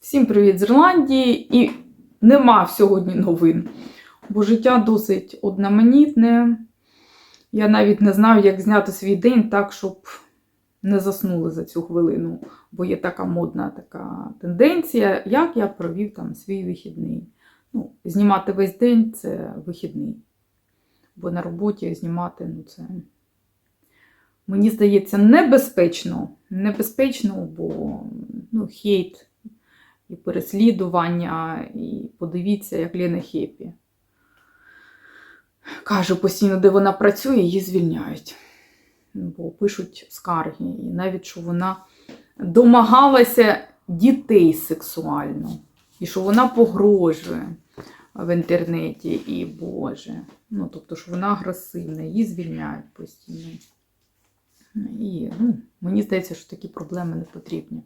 Всім привіт з Ірландії! І нема сьогодні новин, бо життя досить одноманітне. Я навіть не знаю, як зняти свій день так, щоб не заснули за цю хвилину. Бо є така модна така тенденція, як я провів там свій вихідний. Ну, знімати весь день це вихідний. Бо на роботі знімати, ну це. Мені здається, небезпечно. Небезпечно, бо ну, хейт і переслідування, і подивіться, як Лена Хепі. Каже постійно, де вона працює, її звільняють. Бо пишуть скарги. І навіть що вона домагалася дітей сексуально. І що вона погрожує в інтернеті, і Боже. Ну, тобто, що вона агресивна, її звільняють постійно. І ну, мені здається, що такі проблеми не потрібні.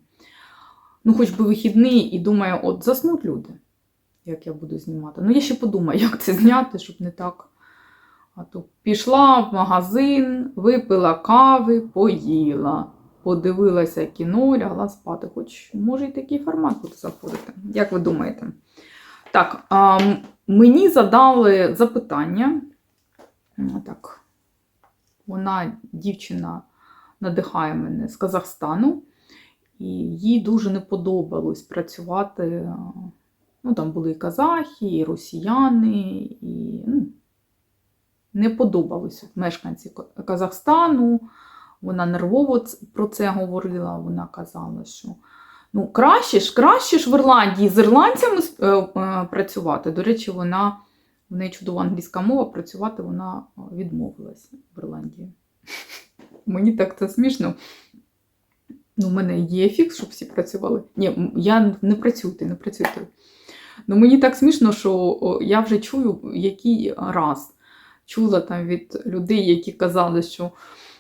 Ну, хоч би вихідний, і думаю, от заснуть люди, як я буду знімати. Ну, я ще подумаю, як це зняти, щоб не так. А то пішла в магазин, випила кави, поїла, подивилася кіно, лягла спати. Хоч може і такий формат буде заходити. Як ви думаєте? Так, а, мені задали запитання. Так, вона, дівчина, надихає мене з Казахстану. І їй дуже не подобалось працювати. Ну, там були і казахи, і росіяни, і ну, не подобалося мешканці Казахстану. Вона нервово про це говорила. Вона казала, що ну, краще ж краще ж в Ірландії з ірландцями е, е, працювати. До речі, вона в неї чудова англійська мова, працювати вона відмовилася в Ірландії. Мені так це смішно. Ну, у мене є фікс, щоб всі працювали. Ні, я не працюйте, не працюйте. Ну, мені так смішно, що я вже чую, який раз чула там від людей, які казали, що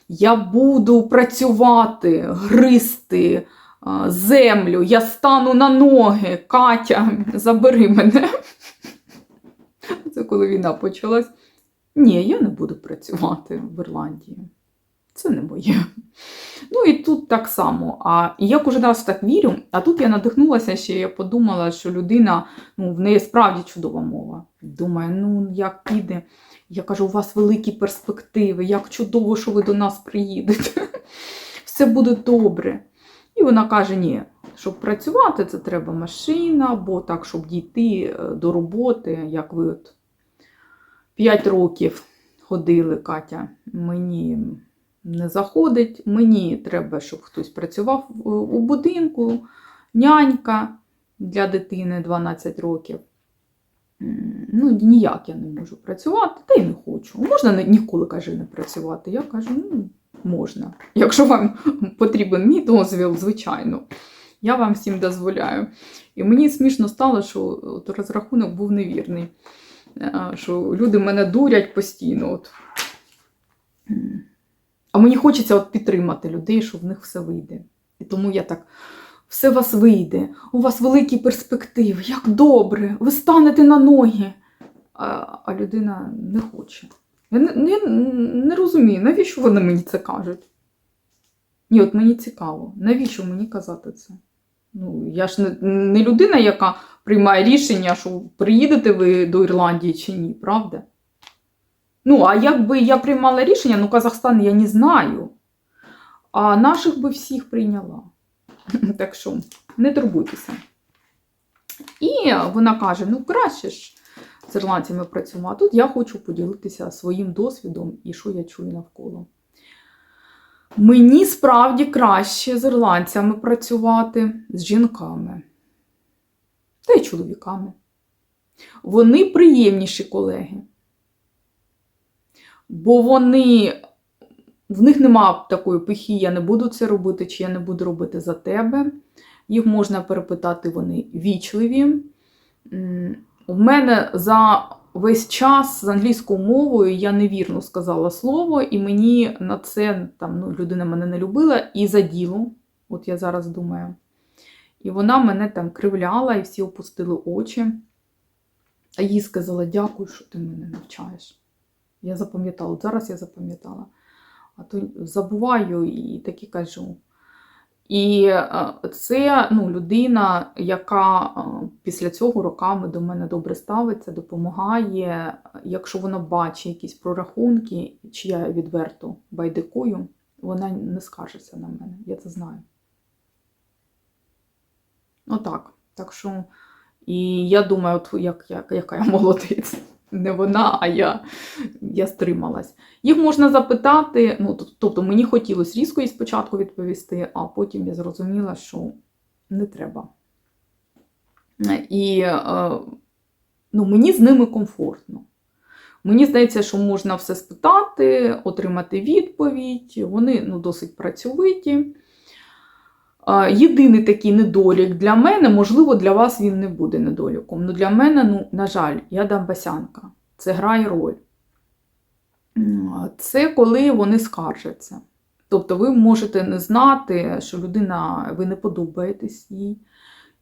я буду працювати, гризти а, землю, я стану на ноги, Катя, забери мене. Це коли війна почалась. Ні, я не буду працювати в Ірландії. Це не моє. Ну і тут так само. А я кожен раз так вірю, а тут я надихнулася ще, я подумала, що людина, ну, в неї справді чудова мова. Думаю, ну як піде. Я кажу, у вас великі перспективи, як чудово, що ви до нас приїдете. Все буде добре. І вона каже: ні, щоб працювати, це треба машина, бо так, щоб дійти до роботи, як ви от 5 років ходили, Катя, мені не заходить. Мені треба, щоб хтось працював у будинку, нянька для дитини 12 років. Ну, ніяк я не можу працювати, та й не хочу. Можна ніколи, каже, не працювати. Я кажу, ну, можна. Якщо вам потрібен мій дозвіл, звичайно, я вам всім дозволяю. І мені смішно стало, що от розрахунок був невірний. Що люди мене дурять постійно. От. А мені хочеться от підтримати людей, що в них все вийде. І тому я так, все у вас вийде, у вас великі перспективи, як добре, ви станете на ноги. А а людина не хоче. Я не, я не розумію, навіщо вони мені це кажуть? Ні, от мені цікаво, навіщо мені казати це? Ну, Я ж не, не людина, яка приймає рішення, що приїдете ви до Ірландії чи ні, правда? Ну, а якби я приймала рішення, ну Казахстан я не знаю. А наших би всіх прийняла. Так що не турбуйтеся. І вона каже: ну, краще ж з ірландцями працювати. Тут я хочу поділитися своїм досвідом і що я чую навколо. Мені справді краще з ірландцями працювати, з жінками та й чоловіками. Вони приємніші колеги. Бо вони, в них нема такої пихи, я не буду це робити, чи я не буду робити за тебе. Їх можна перепитати, вони вічливі. У мене за весь час з англійською мовою я невірно сказала слово, і мені на це там, ну, людина мене не любила і за діло, от я зараз думаю. І вона мене там кривляла, і всі опустили очі. А їй сказала: дякую, що ти мене навчаєш. Я запам'ятала, зараз я запам'ятала. А то забуваю і таки кажу. І е, це ну, людина, яка е, після цього роками до мене добре ставиться, допомагає. Якщо вона бачить якісь прорахунки, чи я відверто байдикую, вона не скаржиться на мене. Я це знаю. Отак. Так що, і я думаю, от як, як, яка я молодець. Не вона, а я, я стрималась. Їх можна запитати, ну, тобто мені хотілося різко їй спочатку відповісти, а потім я зрозуміла, що не треба. І е, ну, мені з ними комфортно. Мені здається, що можна все спитати, отримати відповідь. Вони ну, досить працьовиті. Єдиний такий недолік для мене, можливо, для вас він не буде недоліком. Ну, для мене, ну, на жаль, я дамбасянка. Це грає роль. Це коли вони скаржаться. Тобто ви можете не знати, що людина, ви не подобаєтесь їй,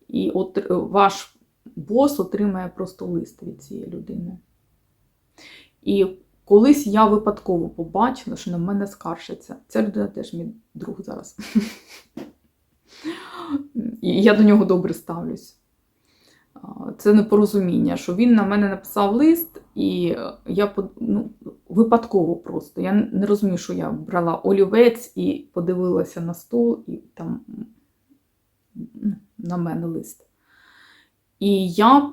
і от е, ваш бос отримає просто лист від цієї людини. І колись я випадково побачила, що на мене скаржаться. Ця людина теж мій друг зараз. І я до нього добре ставлюсь. Це непорозуміння, що він на мене написав лист, і е, я ну, випадково просто. Я не розумію, що я брала олівець і подивилася на стол, і там на мене лист. І я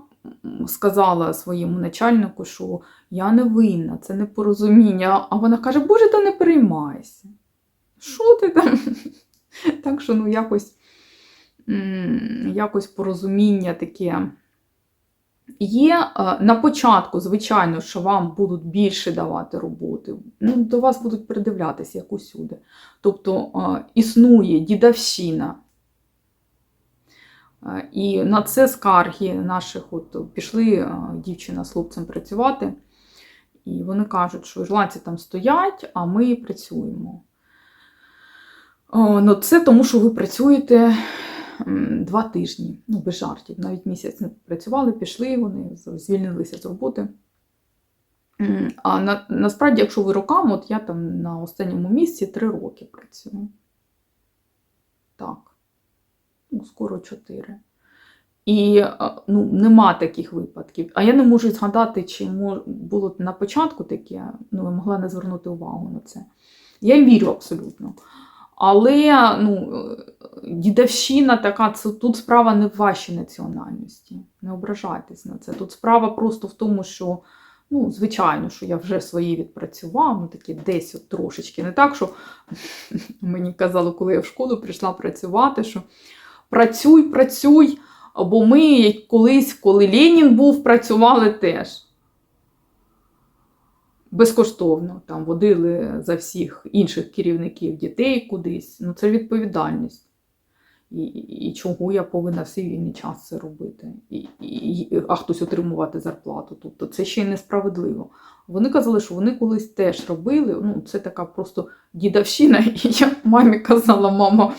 сказала своєму начальнику, що я не винна, це непорозуміння. А вона каже: Боже, та не переймайся. Що ти там? Так що, ну, якось, якось порозуміння таке. Є е, на початку, звичайно, що вам будуть більше давати роботи, ну, до вас будуть придивлятися як усюди. Тобто е, існує дідавщина. Е, І на це скарги наших, от пішли дівчина з хлопцем працювати, і вони кажуть, що ірландці там стоять, а ми працюємо. Ну це тому, що ви працюєте два тижні, ну без жартів, навіть місяць не працювали, пішли, вони звільнилися з роботи. А на, насправді, якщо ви роками, от я там на останньому місці три роки працюю. Так, ну, скоро чотири. І ну, нема таких випадків. А я не можу згадати, чи було на початку таке, ну, я могла не звернути увагу на це. Я їм вірю абсолютно. Але ну, дідовщина така, це тут справа не в вашій національності. Не ображайтесь на це. Тут справа просто в тому, що, ну, звичайно, що я вже свої відпрацював, ну такі десь от трошечки. Не так, що мені казали, коли я в школу прийшла працювати, що працюй, працюй, бо ми колись, коли Ленін був, працювали теж. Безкоштовно там водили за всіх інших керівників дітей кудись. Ну, це відповідальність. І, і, чого я повинна в свій вільний час це робити? І, і, а хтось отримувати зарплату. Тобто це ще й несправедливо. Вони казали, що вони колись теж робили. Ну, це така просто дідовщина. І я мамі казала, мама,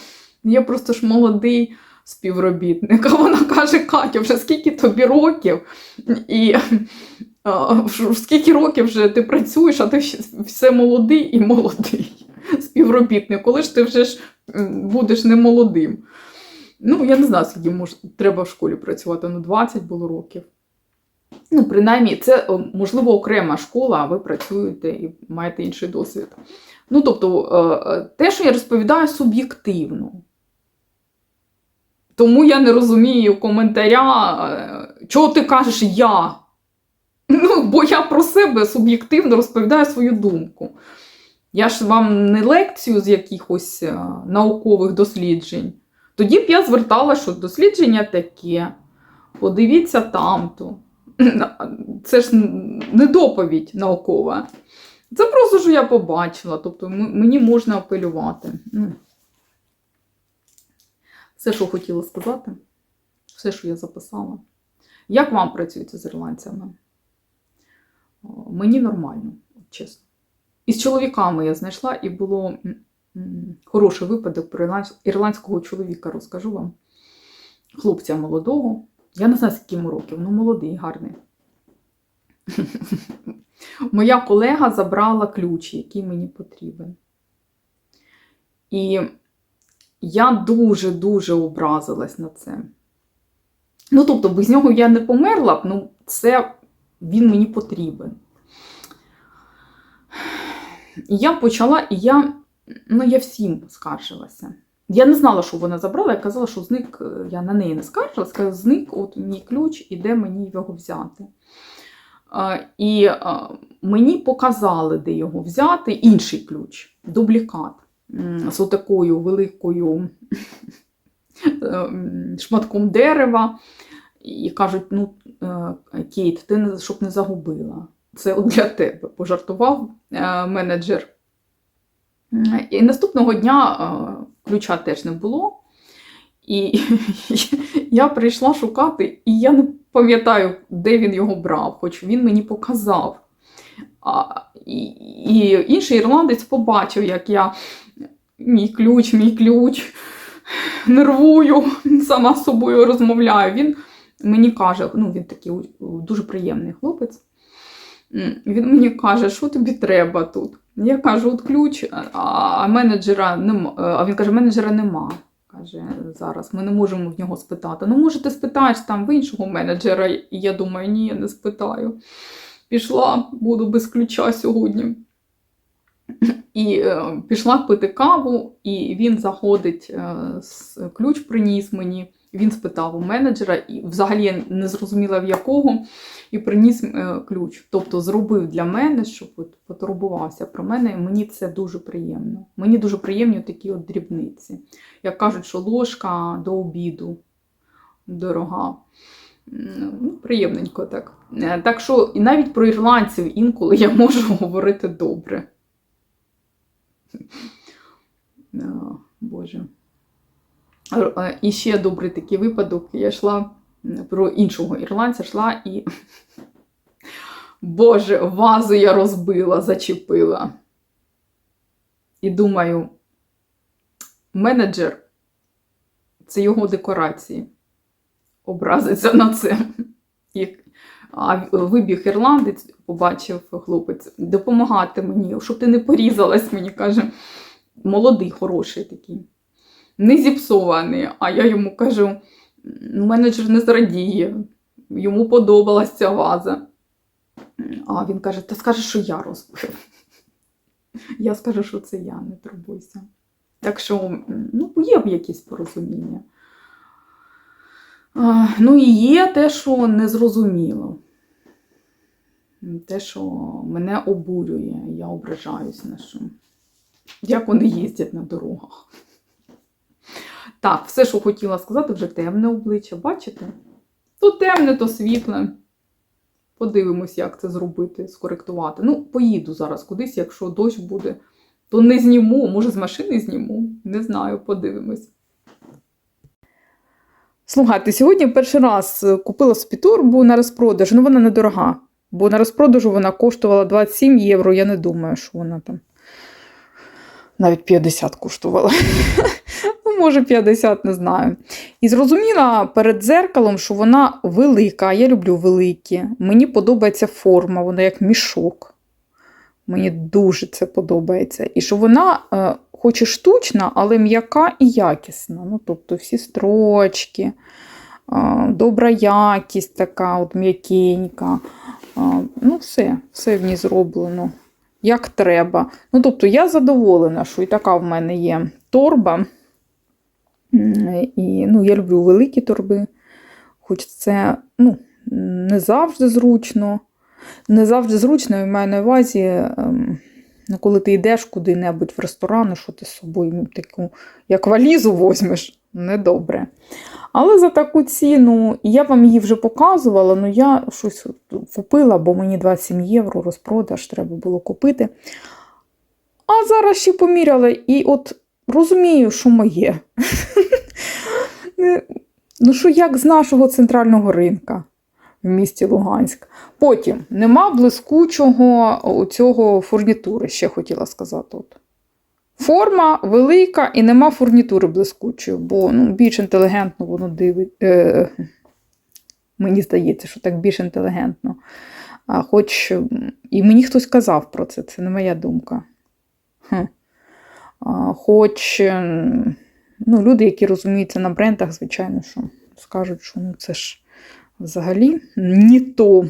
я просто ж молодий співробітник. А вона каже: Катя, вже скільки тобі років? І скільки років вже ти працюєш, а ти все молодий і молодий співробітник. Коли ж ти вже ж будеш не молодим? Ну, я не знаю, скільки мож, треба в школі працювати, ну 20 було років. Ну, принаймні, це можливо окрема школа, а ви працюєте і маєте інший досвід. Ну, тобто, е, е, те, що я розповідаю, суб'єктивно. Тому я не розумію коментаря, е, чого ти кажеш я. Ну, бо я про себе суб'єктивно розповідаю свою думку. Я ж вам не лекцію з якихось е, наукових досліджень. Тоді б я звертала, що дослідження таке. Подивіться тамто. Це ж не доповідь наукова. Це просто, що я побачила. Тобто мені можна апелювати. Все, що хотіла сказати, все, що я записала. Як вам працюється з ірландцями? Мені нормально, чесно. І з чоловіками я знайшла, і було хороший випадок про ірландського чоловіка, розкажу вам. Хлопця молодого. Я не знаю, скільки йому років, ну молодий, гарний. Моя колега забрала ключ, який мені потрібен. І я дуже-дуже образилась на це. Ну, тобто, без нього я не померла б, ну, це він мені потрібен. Я почала, і я, ну, я всім скаржилася. Я не знала, що вона забрала, я казала, що зник, е, я на неї не скаржилася, сказала, зник, от мій ключ, і де мені його взяти. Е, І е, мені показали, де його взяти, інший ключ, дублікат з такою великою ем, шматком дерева. І кажуть: ну, е, Кейт, ти щоб не загубила. Це от для тебе, пожартував е, менеджер. І наступного дня е, ключа теж не було. І я прийшла шукати, і я не пам'ятаю, де він його брав, хоч він мені показав. А, і, і інший ірландець побачив, як я мій ключ, мій ключ, нервую, сама з собою розмовляю. Він мені каже, ну він такий дуже приємний хлопець. Він мені каже, що тобі треба тут. Я кажу, от ключ, а, менеджера нема. А він каже, менеджера нема. Каже, зараз ми не можемо в нього спитати. Ну, може, ти спитаєш там в іншого менеджера. І я думаю, ні, я не спитаю. Пішла, буду без ключа сьогодні. І е, пішла пити каву, і він заходить, е, ключ приніс мені. Він спитав у менеджера, і взагалі не зрозуміла в якого, і приніс е, ключ. Тобто зробив для мене, щоб от потурбувався про мене. І мені це дуже приємно. Мені дуже приємні такі от дрібниці. Як кажуть, що ложка до обіду дорога. Ну, приємненько так. Е, Так що і навіть про ірландців інколи я можу говорити добре. Боже. Е, І ще добрий такий випадок. Я йшла про іншого ірландця, йшла і. Боже, вазу я розбила, зачепила. І думаю, менеджер це його декорації. Образиться на це. А вибіг ірландець, побачив хлопець, допомагати мені, щоб ти не порізалась, мені каже, молодий, хороший такий, не зіпсований. А я йому кажу: «Ну, менеджер не зрадіє, йому подобалась ця ваза. А він каже: Та скаже, що я розбив. Я скажу, що це я, не турбуйся. Так що, ну, є якісь порозуміння. А, Ну і є те, що незрозуміло. Те, що мене обурює, я ображаюсь на що. Як вони їздять на дорогах. Так, все, що хотіла сказати, вже темне обличчя, бачите? То темне, то світле. Подивимось, як це зробити, скоректувати. Ну, поїду зараз кудись, якщо дощ буде, то не зніму, може з машини зніму. Не знаю, подивимось. Слухайте, сьогодні перший раз е, купила собі торбу на розпродаж. Ну, вона недорога, бо на розпродажу вона коштувала 27 євро. Я не думаю, що вона там навіть 50 коштувала. Може, 50, не знаю. І зрозуміла перед дзеркалом, що вона велика. Я люблю великі. Мені подобається форма, вона як мішок. Мені дуже це подобається. І що вона, е, хоч і штучна, але м'яка і якісна. Ну, тобто всі строчки, е, добра якість така, от м'якенька. Е, ну, все, все в ній зроблено. Як треба. Ну, тобто, я задоволена, що і така в мене є торба. І, ну, я люблю великі торби, хоч це ну, не завжди зручно. Не завжди зручно, я маю на увазі, ем, ну, коли ти йдеш куди-небудь в ресторан, що ти з собою ну, таку, як валізу возьмеш, недобре. Але за таку ціну, я вам її вже показувала, ну я щось купила, бо мені 27 євро розпродаж треба було купити. А зараз ще поміряла, і от розумію, що моє. Ну, що як з нашого центрального ринка в місті Луганськ. Потім нема блискучого цього фурнітури, ще хотіла сказати. От. Форма велика і нема фурнітури блискучої, бо ну, більш інтелігентно воно дивить. Е, мені здається, що так більш інтелігентно. А хоч і мені хтось казав про це, це не моя думка. Хм. Хоч Ну, люди, які розуміються на брендах, звичайно, що скажуть, що ну, це ж взагалі не то.